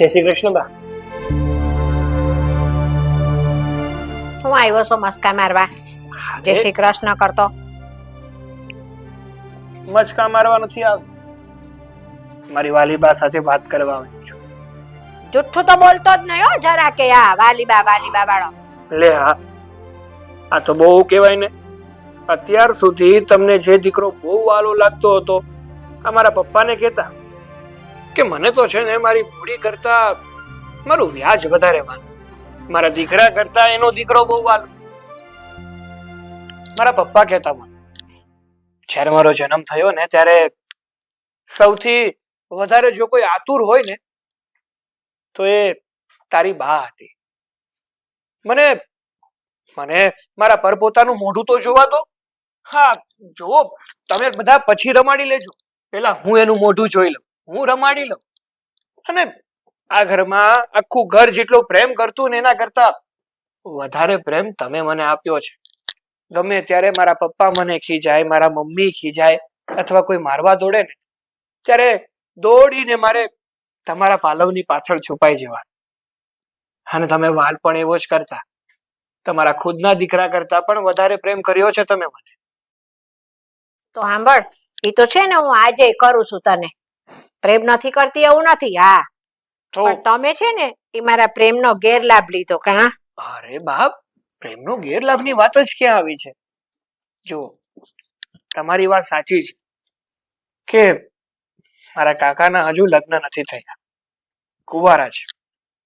જય શ્રી કૃષ્ણ બા. હું આવ્યો છો મસ્કા મારવા. જય શ્રી કૃષ્ણ કરતો. મસ્કા મારવા નથી આવ મારી વાલીબા સાથે વાત કરવા આવ્યો છું. જુઠ્ઠું તો બોલતો જ નહીં હો જરા કે આ વાલીબા વાલીબા વાળો. લે હા આ તો બહુ કહેવાય ને. અત્યાર સુધી તમને જે દીકરો બહુ વાલો લાગતો હતો અમારા પપ્પાને કહેતા. કે મને તો છે ને મારી મૂડી કરતા મારું વ્યાજ વધારે માનું. મારા દીકરા કરતા એનો દીકરો બહુ વાલો. મારા પપ્પા કહેતા મને. જ્યારે મારો જન્મ થયો ને ત્યારે સૌથી વધારે જો કોઈ આતુર હોય ને, તો એ તારી બા હતી. મને મને મારા પરપોતાનું મોઢું તો જોવા દો. હા જો તમે બધા પછી રમાડી લેજો. પેલા હું એનું મોઢું જોઈ લઉં. હું રમાડી લઉં. અને આ ઘરમાં આખું ઘર જેટલો પ્રેમ કરતું ને એના કરતા વધારે પ્રેમ તમે મને આપ્યો છે. ગમે ત્યારે મારા પપ્પા મને ખીજાય, મારા મમ્મી ખીજાય અથવા કોઈ મારવા દોડે ને, ત્યારે દોડીને મારે તમારા પાલવની પાછળ છુપાઈ જવા અને તમે વાલ પણ એવો જ કરતા. તમારા ખુદના દીકરા કરતા પણ વધારે પ્રેમ કર્યો છે તમે મને. તો સાંભળ એ તો છે ને હું આજે કરું છું તને. પ્રેમ નથી કરતી એવું નથી? હા. તો પણ તમે છે ને એ મારા પ્રેમનો ગેરલાભ લીધો કા અરે બાપ પ્રેમનો ગેરલાભની વાત જ ક્યાં આવી છે? જો તમારી વાત સાચી છે કે મારા કાકાના હજુ લગ્ન નથી થયા. કુંવારા છે.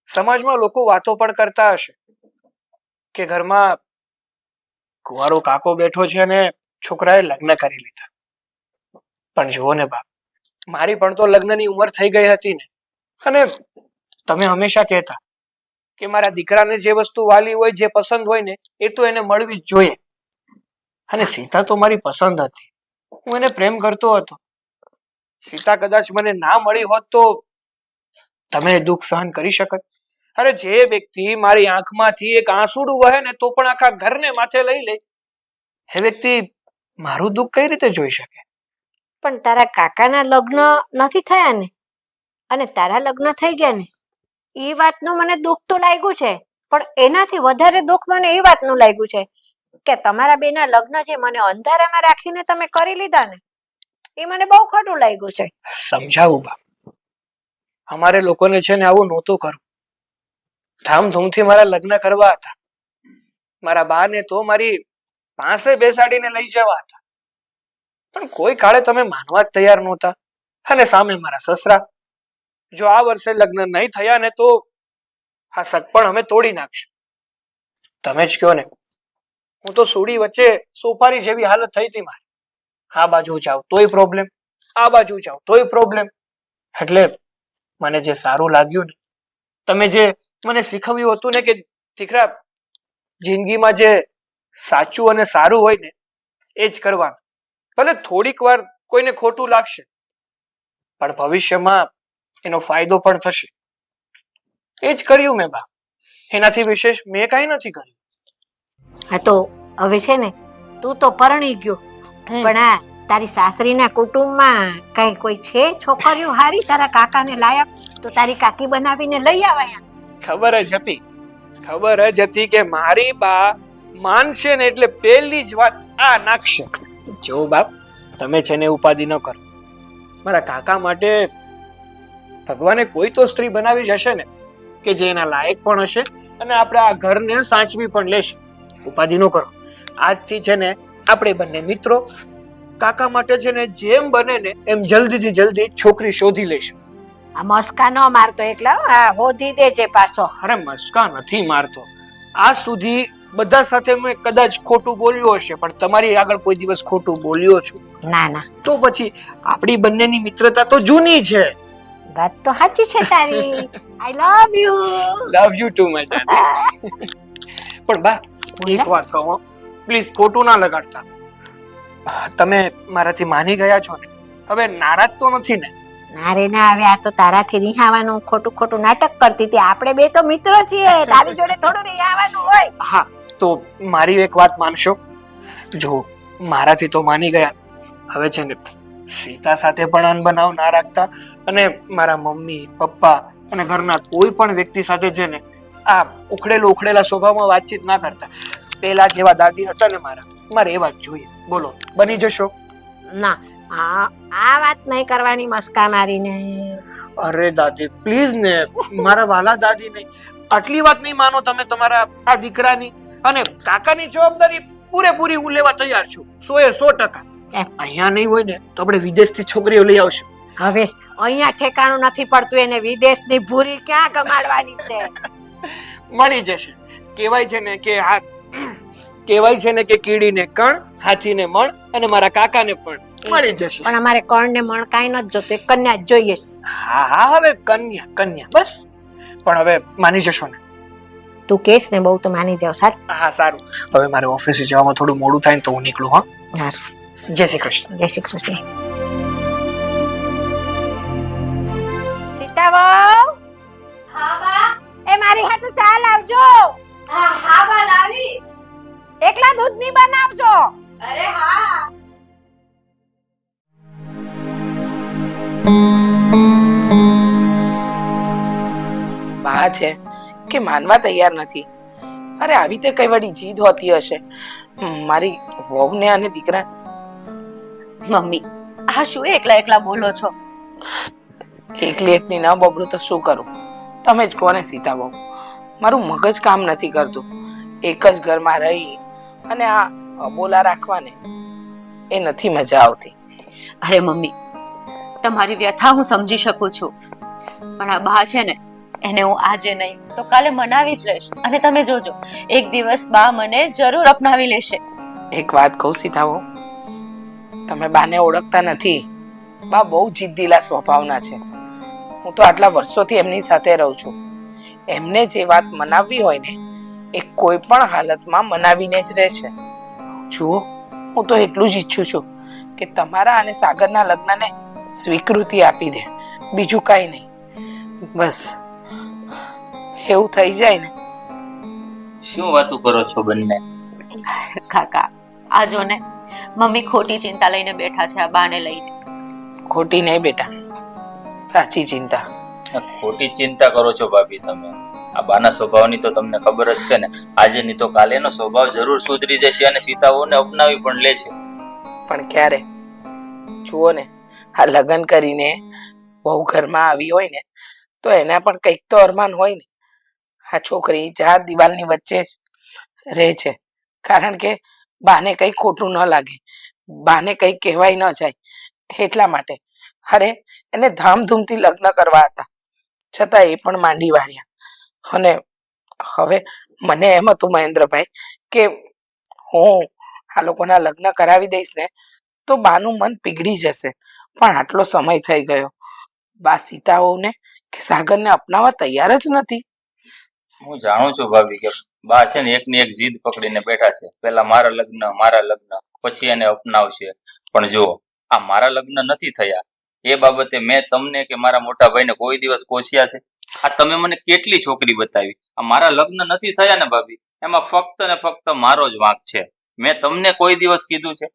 સમાજમાં લોકો વાતો પણ કરતા હશે કે ઘરમાં કુંવારો કાકો બેઠો છે અને છોકરાએ લગ્ન કરી લીધા. પણ જુઓ ને બાપ મારી પણ તો લગ્નની ઉંમર થઈ ગઈ હતી ને. અને તમે હંમેશા કહેતા કે મારા દીકરાને જે વસ્તુ વાલી હોય, જે પસંદ હોય ને, એ તો એને મળવી જ જોઈએ. અને સીતા તો મારી પસંદ હતી. હું એને પ્રેમ કરતો હતો. સીતા કદાચ મને ના મળી હોત તો તમે દુઃખ સહન કરી શકત. અરે જે વ્યક્તિ મારી આંખમાંથી એક આંસુડું વહે ને, તો પણ આખા ઘરને માથે લઈ લે. એ વ્યક્તિ મારું દુઃખ કઈ રીતે જોઈ શકે? પણ તારા કાકાના લગ્ન નથી થયા ને? અને તારા લગ્ન થઈ ગયા ને? એ વાતનું મને દુઃખ તો લાગ્યું છે, પણ એનાથી વધારે દુઃખ મને એ વાતનું લાગ્યું છે કે તમારા બેના લગ્ન જે મને અંધારામાં રાખીને તમે કરી લીધા ને, એ મને બહુ ખોટું લાગ્યું છે. સમજાવું બા. અમારે લોકોને છે ને આવું નહોતું કરવું. ધામધૂમથી મારા લગ્ન કરવા હતા. મારા બાને તો મારી પાસે બેસાડીને લઈ જવા હતા. પણ કોઈ કાળે તમે માનવા જ તૈયાર નહોતા. અને સામે મારા સસરા. જો આ વર્ષે લગ્ન નહીં થયા ને તો આ સગપણ અમે તોડી નાખશું. તમે જ કહો ને. હું તો સુડી વચ્ચે સોપારી જેવી હાલત થઈ હતી મારી. આ બાજુ જાવ તોય પ્રોબ્લેમ આ બાજુ જાવ તોય પ્રોબ્લેમ એટલે મને જે સારું લાગ્યું ને, તમે જે મને શીખવ્યું હતું ને કે દીકરા, જિંદગીમાં જે સાચું અને સારું હોય ને, એ જ કરવાનું. ભલે થોડીક વાર કોઈને ખોટું લાગશે પણ ભવિષ્યમાં એનો ફાયદો પણ થશે. એ જ કર્યું મેં બા એનાથી વિશેષ મેં કાંઈ નથી કર્યું. હા તો હવે છે ને તું તો પરણી ગયો. પણ આ તારી સાસરીના કુટુંબમાં કઈ કોઈ છે છોકરીઓ હારી? તારા કાકાને લાયક? તો તારી કાકી બનાવીને લઈ આવ્યા ખબર જ હતી. ખબર જ હતી કે મારી બા માનશે ને એટલે પહેલી જ વાત આ નાખશે. જો બાપ તમે છે ને ઉપાધિ ન કરો. મારા કાકા માટે ભગવાને કોઈ તો સ્ત્રી બનાવી જ હશે ને કે જે એના લાયક પણ હશે અને આપણે આ ઘરને સાચવી પણ લેશે. ઉપાધિ ન કરો. આજથી છે ને આપણે બંને મિત્રો કાકા માટે છે ને જેમ બને ને એમ જલ્દીથી જલ્દી છોકરી શોધી લઈશું. આ મસ્કા ન મારતો એકલા હોધી આ હોધી દેજે પાછો. અરે મસ્કા નથી મારતો. આ સુધી બધા સાથે મેં કદાચ ખોટું બોલ્યો હશે પણ તમારી આગળ કોઈ દિવસ ખોટું બોલ્યો છું. ના ના. તો પછી આપણી બંનેની મિત્રતા તો જૂની છે. વાત તો સાચી છે તારી. I love you love you too my પણ બા એક વાત કહો પ્લીઝ ખોટું ના લગાડતા. તમે મારાથી માની ગયા છો ને? હવે નારાજ તો નથી ને? મારે ના હવે આ તો તારાથી રિહાવાનું ખોટું ખોટું નાટક કરતી હતી. આપણે બે તો મિત્રો છીએ. તારી જોડે થોડું રિહાવાનું હોય. હા તો મારી એક વાત માનશો? જો મારાથી તો માની ગયા. હવે છે ને સીતા સાથે પણ અનબનાવ ના રાખતા અને મારા મમ્મી પપ્પા અને ઘરના કોઈ પણ વ્યક્તિ સાથે છે ને આ ઉખડેલું ઉખડેલા સ્વભાવમાં વાતચીત ના કરતા. પેલા જેવા દાદી હતા ને મારા મારે એ વાત જોઈએ. બોલો બની જશો? ના આ આ વાત નહીં કરવાની મસ્કા મારીને. અરે દાદી પ્લીઝ ને મારા વાલા દાદી નહીં. આટલી વાત નહીં માનો તમે તમારા આ દીકરાની. અને કાકાની જવાબદારી પૂરેપૂરી હું લેવા તૈયાર છું. સો એ સો ટકા. અહીંયા નહીં હોય ને તો આપણે વિદેશથી છોકરીઓ લઈ આવશું. હવે અહીંયા ઠેકાણું નથી પડતું એને વિદેશની ભૂરી ક્યાં કમાડવાની છે? મળી જશે. કહેવાય છે ને કે આ કહેવાય છે ને કે કીડીને કણ હાથીને મણ અને મારા કાકાને પણ મળી જશે. પણ અમારે કણ ને મણ કાંઈ નથી જોતું કન્યા જ જોઈએ. હા હા હવે કન્યા કન્યા બસ. પણ હવે માની જશો ને. તું કેસ ને બહુ તો માની જાવ સાર? હા સારું. હવે મારે ઓફિસે જવામાં થોડું મોડું થાય ને તો હું નીકળું હા. જય શ્રી કૃષ્ણ. જય શ્રી કૃષ્ણ. સીતા વહુ હા બા. એ મારી હાટુ ચા લાવજો. હા હા બા લાવી. એકલા દૂધની બનાવજો. અરે હા. બા છે. કે માનવા તૈયાર નથી. અરે આવી તે કઈ વળી જીદ હોતી હશે. મારી વહુને અને દીકરા મમ્મી આ શું એકલા એકલા બોલો છો? એકલી એકલી ન બબડું તો શું કરું? તમે જ કોને સીતા બહુ. મારું મગજ કામ નથી કરતું. એક જ ઘરમાં રહી અને આ અબોલા રાખવાને એ નથી મજા આવતી. અરે મમ્મી તમારી વ્યથા હું સમજી શકું છું. પણ આ બા છે ને એને હું આજે નહીં. તો કાલે મનાવી જ લઈશ. અને તમે જોજો, એક દિવસ બા મને જરૂર અપનાવી લેશે. એક વાત કહું સીધાઓ તમે બાને ઓળખતા નથી. બા બહુ જિદ્દીલા સ્વભાવના છે. હું તો આટલા વર્ષોથી એમની સાથે રહું છું. એમને જે વાત મનાવવી હોય ને, એ કોઈ પણ હાલતમાં મનાવીને જ રહે છે. જુઓ, હું તો એટલું જ ઈચ્છું છું કે તમારા અને સાગરના લગ્નને સ્વીકૃતિ આપી દે. બીજું કાંઈ નહીં. બસ. એવું થઈ જાય ને. શું વાતું કરો છો બંને? કાકા આ જો ને મમ્મી ખોટી ચિંતા લઈને બેઠા છે આ બાને લઈને. ખોટી નહીં બેટા સાચી ચિંતા. ખોટી ચિંતા કરો છો ભાભી તમે. આ બાના સ્વભાવની તો તમને ખબર જ છે ને આજે નહીં તો કાલે એનો સ્વભાવ જરૂર સુધરી જશે અને સીતાઓને અપનાવી પણ લે છે. પણ ક્યારે? જુઓ ને આ લગ્ન કરીને બહુ ઘરમાં આવી હોય ને તો એના પણ કંઈક તો અરમાન હોય ને. આ છોકરી ચાર દિવાલની વચ્ચે રહે છે. કારણ કે બાને કંઈ ખોટું ન લાગે. બાને કંઈ કહેવાય ન જાય. એટલા માટે. અરે, એને ધામધૂમથી લગ્ન કરવા હતા. છતાં એ પણ માંડી વાળ્યા. અને હવે મને એમ હતું મહેન્દ્રભાઈ કે હું આ લોકોના લગ્ન કરાવી દઈશ ને, તો બાનું મન પીગળી જશે. પણ આટલો સમય થઈ ગયો. બા સીતાઓને કે સાગરને અપનાવવા તૈયાર જ નથી. હું જાણું છું ભાભી કે બા છે ને એકની એક જીદ પકડીને બેઠા છે. પેલા મારા લગ્ન મારા લગ્ન, પછી એને અપનાવશે. પણ જો આ મારા લગ્ન નથી થયા. એ બાબતે મેં તમને કે મારા મોટા ભાઈને કોઈ દિવસ કોશિયા છે? આ તમે મને કેટલી છોકરી બતાવી? આ મારા લગ્ન નથી થયા ને ભાભી? એમાં ફક્ત ને ફક્ત મારો જ વાંક છે. મેં તમને કોઈ દિવસ કીધું છે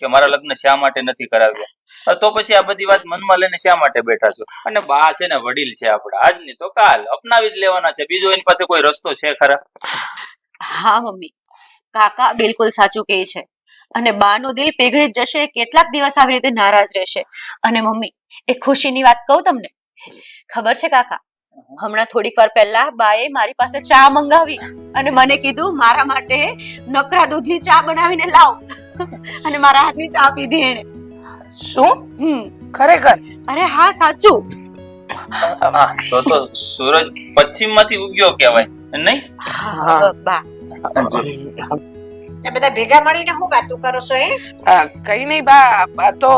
કે મારા લગ્ન શા માટે નથી કરાવ્યા? તો પછી આ બધી વાત મનમાં લઈને શા માટે બેઠા છો? અને બા છે ને વડીલ છે આપણા. આજની તો કાલ અપનાવી જ લેવાના છે. બીજો એની પાસે કોઈ રસ્તો છે ખરા? હા મમ્મી. કાકા બિલકુલ સાચું કહે છે. અને બાનું દિલ પીગળી જશે કેટલાક દિવસ આવી રીતે નારાજ રહેશે. અને મમ્મી એ ખુશીની વાત કહું તમને? ખબર છે કાકા? હમણાં થોડીક વાર પહેલા બાએ મારી પાસે ચા મંગાવી અને મને કીધું મારા માટે નકરા દૂધની ચા બનાવીને લાવ. અને મારા હાથની ચા પીધી એને શું? હમ. ખરેખર? અરે હા સાચું. હા, તો તો સૂરજ પશ્ચિમમાંથી ઉગ્યો કહેવાય નહીં? હા. બા. બધા ભેગા મળીને હું વાતો કરો છો એ? કઈ નહીં બા. આ તો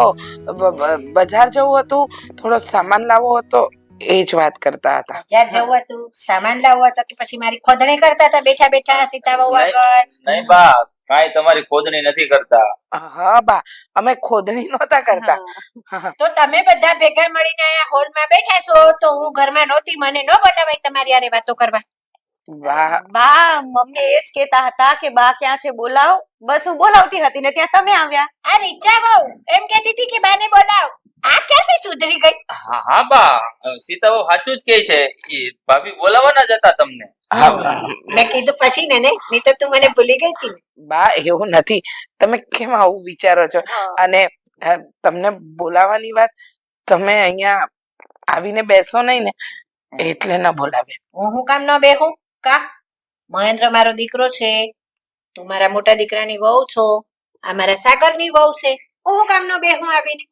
બજાર જવું હતું થોડો સામાન લાવવો હતો એ જ વાત કરતા હતા. બજાર જવું હતું સામાન લાવવો હતો કે પછી મારી ખોદણી કરતા હતા બેઠા બેઠા સીતા બહુ આગળ? નહીં બા. કાંઈ તમારી ખોદણી નથી કરતા. હા બા અમે ખોદણી નહોતા કરતા. તો તમે બધા ભેગા મળીને અહીંયા હોલમાં બેઠા છો તો હું ઘરમાં નહોતી મને ન બોલાવાય તમારી હારે વાતો કરવા. વાહ. બા મમ્મી એ જ કહેતા હતા કે બા ક્યાં છે? બોલાવ. બસ હું બોલાવતી હતી ને ત્યાં તમે આવ્યા. આ રીચા બહુ. એમ કહેતી હતી કે બાને બોલાવ. આ ક્યાંથી સુધરી ગઈ? હા હા બા. સીતાઓ સાચું જ કહે છે ઈ ભાભી બોલાવાના જ હતા તમને. મેં કીધું પછી ને નહીં તો તું મને ભૂલી ગઈ હતી બા એવું નથી. તમે કેમ આવું વિચારો છો? અને તમને બોલાવાની વાત તમે અહીંયા આવીને બેસો નહીં ને એટલે ના બોલાવે. હું હું કામ ન બેહું? કા મહેન્દ્ર મારો દીકરો છે. તું મારા મોટા દીકરાની વહુ છો. આ મારા સાગરની વહુ છે. હું કામનો બે હું આવીને?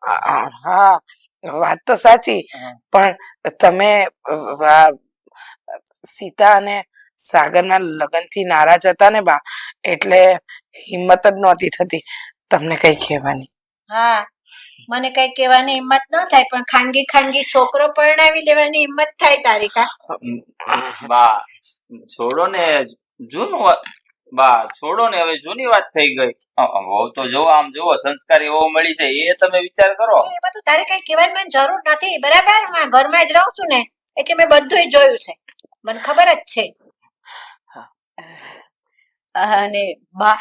હા વાત તો સાચી. પણ તમે સીતા અને સાગરના લગ્નથી નારાજ હતા ને બા એટલે હિંમત જ નહોતી થતી. તમને કઈ કહેવાની. હા મને કઈ કહેવાની હિંમત ન થાય પણ ખાનગી ખાનગી છોકરો પરણાવી લેવાની હિંમત થાય તારી કા? બા છોડો ને જૂનું બા છોડો ને હવે જૂની વાત થઈ ગઈ. વહુ તો જો આમ જુઓ સંસ્કારી વહુ મળી છે એ તમે વિચાર કરો. એ બધું તારે કઈ કહેવાની મને જરૂર નથી બરાબર? હું ઘરમાં જ રહું છું ને એટલે મેં બધું જોયું છે. મને ખબર જ છે. અને બા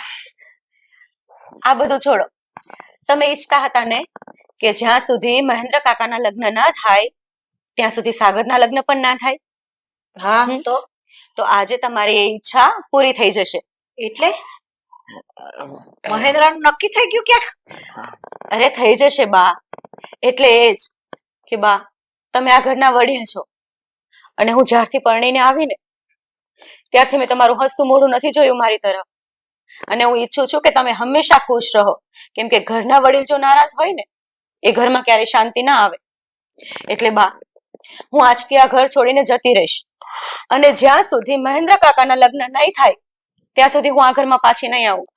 આ બધું છોડો. તમે ઈચ્છતા હતા ને કે જ્યાં સુધી મહેન્દ્ર કાકાના લગ્ન ના થાય ત્યાં સુધી સાગરના લગ્ન પણ ના થાય? હા. તો? તો આજે તમારી એ ઈચ્છા પૂરી થઈ જશે. એટલે? મહેન્દ્રનું નક્કી થઈ ગયું ક્યાંક? અરે થઈ જશે બા. એટલે એ જ કે બા તમે આ ઘરના વડીલ છો અને હું જ્યારથી પરણીને આવીને ત્યારથી મેં તમારું હસતું મોઢું નથી જોયું મારી તરફ. અને હું ઈચ્છું છું કે તમે હંમેશા ખુશ રહો. કેમ કે ઘરના વડીલ જો નારાજ હોય ને એ ઘરમાં ક્યારેય શાંતિ ના આવે. એટલે બા હું આજથી આ ઘર છોડીને જતી રહીશ. અને જ્યાં સુધી મહેન્દ્ર કાકાના લગ્ન નહીં થાય ત્યાં સુધી હું આ ઘરમાં પાછી નહીં આવું.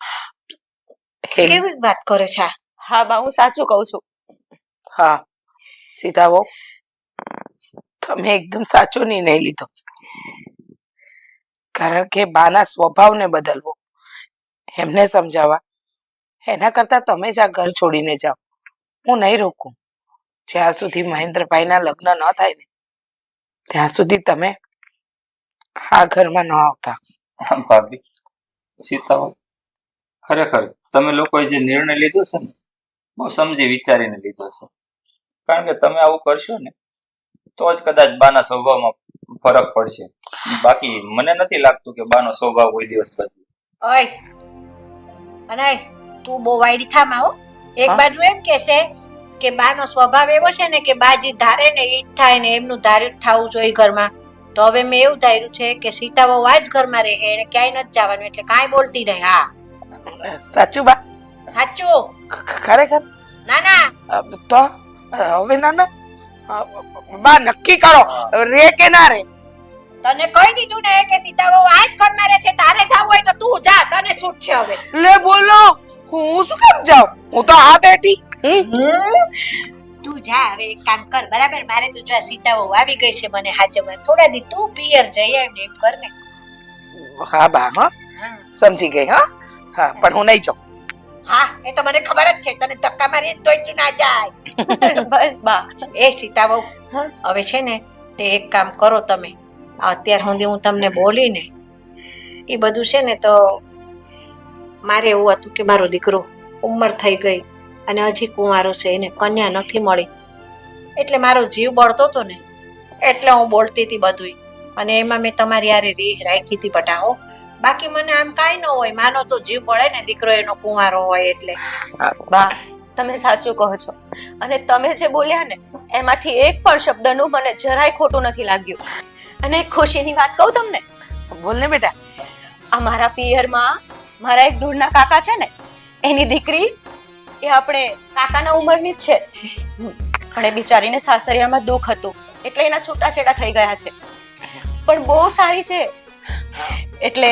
કેવી વાત કરે છે? હા બા હું સાચું કહું છું. હા સીતા વહુ તમે એકદમ સાચો નિર્ણય લીધો. કારણ કે બાના સ્વભાવને બદલવો એમને સમજાવવા. એના કરતા તમે જ આ ઘર છોડીને જાઓ. હું નહીં રોકું. જ્યાં સુધી મહેન્દ્રભાઈના લગ્ન ન થાય ને ત્યાં સુધી તમે આ ઘરમાં ન આવતા. ભાભી. સીતાઓ ખરેખર તમે લોકોએ જે નિર્ણય લીધો છે ને બહુ સમજી વિચારીને લીધો છે. કારણ કે તમે આવું કરશો ને તો જ કદાચ બાના સ્વભાવમાં ફરક પડશે. બાકી મને નથી લાગતું કે બાનો સ્વભાવ કોઈ દિવસ બદલે. ઓય અને તું બહુ વાયડી થામ હો એક બાજુ એમ કેસે કે બાનો સ્વભાવ એવો છે ને કે બા જે ધારે ને એ જ થાય ને એમનું ધાર્યું થવું જોઈએ ઘરમાં. તો હવે મેં એવું ધાર્યું છે કે સીતા બહુ આ જ ઘરમાં રહે એને ક્યાંય નથી જવાનું એટલે કાંઈ બોલતી નહીં હા. સાચું બા? સાચું? ખરેખર? ના ના. તો હવે ના ના. બા નક્કી કરો રે કે ના રે? તને કહી દીધું ને કે સીતા બહુ આ જ ઘરમાં રહે છે તારે જવું હોય તો તું જા તને છૂટ છે હવે? લે બોલો. હું શું કામ જાઉં? હું તો આ બેઠી. તું જા હવે એક કામ કર બરાબર? મારે તો જો સીતાઓ સીતા બહુ આવી ગઈ છે મને હાજરમાં થોડા દી તું પિયર જઈ આવ એમ કર ને. હા બા હા. સમજી ગઈ હા? હા પણ હું નહીં જાઉં. હા એ તો મને ખબર જ છે. તને ધક્કા મારી તોય તું ના જાય. બસ બા. એ સીતા બહુ હવે છે ને તે એક કામ કરો તમે. અત્યાર સુધી હું તમને બોલી ને એ બધું છે ને તો મારે એવું હતું કે મારો દીકરો ઉંમર થઈ ગઈ અને હજી કુંવારો છે, એને કન્યા નથી મળી. એટલે મારો જીવ બળતો હતો ને, એટલે હું બોલતી હતી બધુંય. અને એમાં મેં તમારી યારે રીહ રાખી હતી પટાવો બાકી મને આમ કાંઈ ન હોય, માનો તો જીવ બળે ને દીકરો એનો કુંવારો હોય એટલે. બા, તમે સાચું કહો છો. અને તમે જે બોલ્યા ને, એમાંથી એક પણ શબ્દનું મને જરાય ખોટું નથી લાગ્યું. અને ખુશીની વાત કહું તમને? બોલ ને બેટા. આ મારા પિયરમાં મારા એક દૂરના કાકા છે ને, એની દીકરી એ આપણે કાકાના ઉંમરની જ છે. પણ એ બિચારીને સાસરિયામાં દુઃખ હતું. એટલે એના છૂટાછેડા થઈ ગયા છે. પણ બહુ સારી છે. એટલે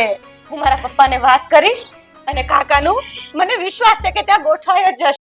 હું મારા પપ્પાને વાત કરીશ અને કાકાનું મને વિશ્વાસ છે કે ત્યાં ગોઠવાય જ જશે.